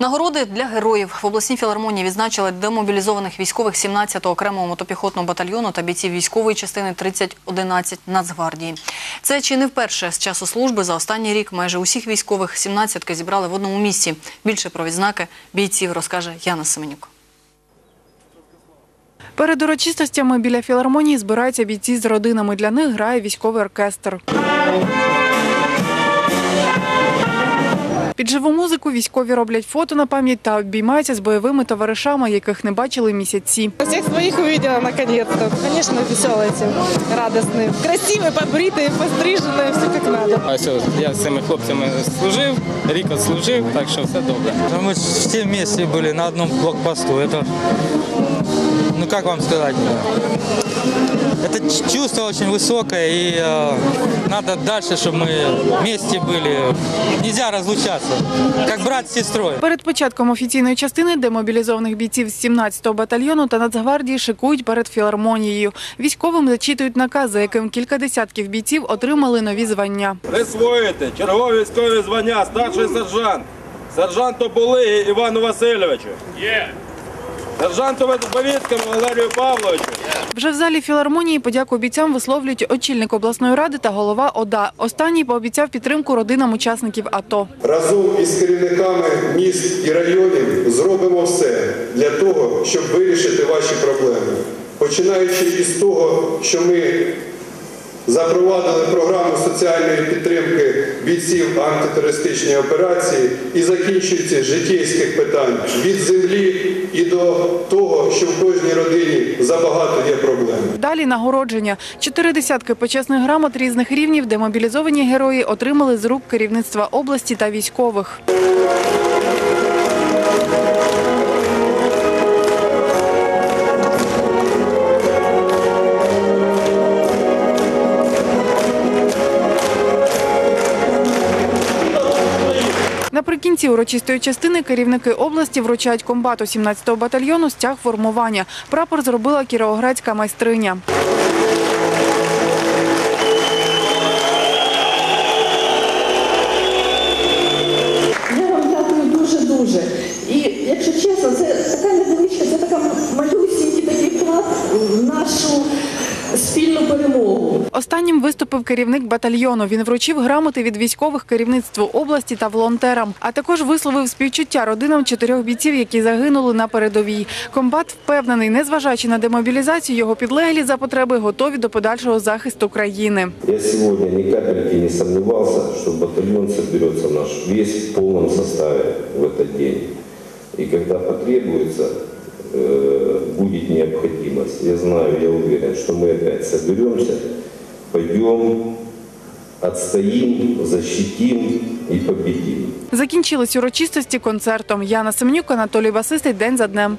Нагороди для героїв в обласній філармонії відзначили демобілізованих військових 17-го окремого мотопіхотного батальйону та бійців військової частини 3011 Нацгвардії. Це чи не вперше з часу служби за останній рік майже усіх військових 17-ки зібрали в одному місці. Більше про відзнаки бійців розкаже Яна Семенюк. Перед урочистостями біля філармонії збираються бійці з родинами. Для них грає військовий оркестр. Під живу музику військові роблять фото на пам'ять та обіймаються з бойовими товаришами, яких не бачили місяці. Всех своих увидела наконец-то. Конечно, веселые все, радостные. Красивые, побритые, постриженные, все как надо. А все, я з цими хлопцями служив, рік служив, так що все добре. Да Мы все вместе были на одном блокпосту. Это, ну как вам сказать, это ч- чувство очень высокое, и э, надо дальше, чтобы мы вместе были. Нельзя разлучаться, как брат с сестрой. Перед початком офіційної частини демобілізованих бійців з 17-го батальйону та Нацгвардії шикують перед філармонією. Військовим зачитують наказ, за яким кілька десятків бійців отримали нові звання. Присвоїти чергові військові звання старший сержант, сержант Оболиги Івану Васильовичу. Є. Сержанту Бовіцькому Валерію Павловичу. Вже в залі філармонії подяку бійцям висловлюють очільник обласної ради та голова ОДА. Останній пообіцяв підтримку родинам учасників АТО. Разом із керівниками міст і районів зробимо все для того, щоб вирішити ваші проблеми. Починаючи із того, що ми запровадили програму соціальної підтримки бійців антитерористичної операції і закінчуючи з життєйських питань від землі і до того, що в кожній родині забагато є проблем. Далі нагородження. Чотири десятки почесних грамот різних рівнів демобілізовані герої отримали з рук керівництва області та військових. Наприкінці урочистої частини керівники області вручають комбату 17-го батальйону стяг формування. Прапор зробила кіровоградська майстриня. Я вам дякую дуже-дуже. І якщо чесно, це така невеличка, це така малюсінький такий вклад в нашу спільну перемогу. Останнім виступив керівник батальйону. Він вручив грамоти від військових керівництву області та волонтерам, а також висловив співчуття родинам чотирьох бійців, які загинули на передовій. Комбат впевнений, незважаючи на демобілізацію, його підлеглі за потреби готові до подальшого захисту країни. Я сегодня ни капельки не сомневался, что батальон соберется наш весь в полном составе в этот день. И когда потребуется, э, будет необходимость, я знаю, я уверен, что мы опять соберемся, пойдем, отстоим, защитим и победим. Закінчились урочистості концертом. Яна Семенюк, Анатолій Басистий. День за днем.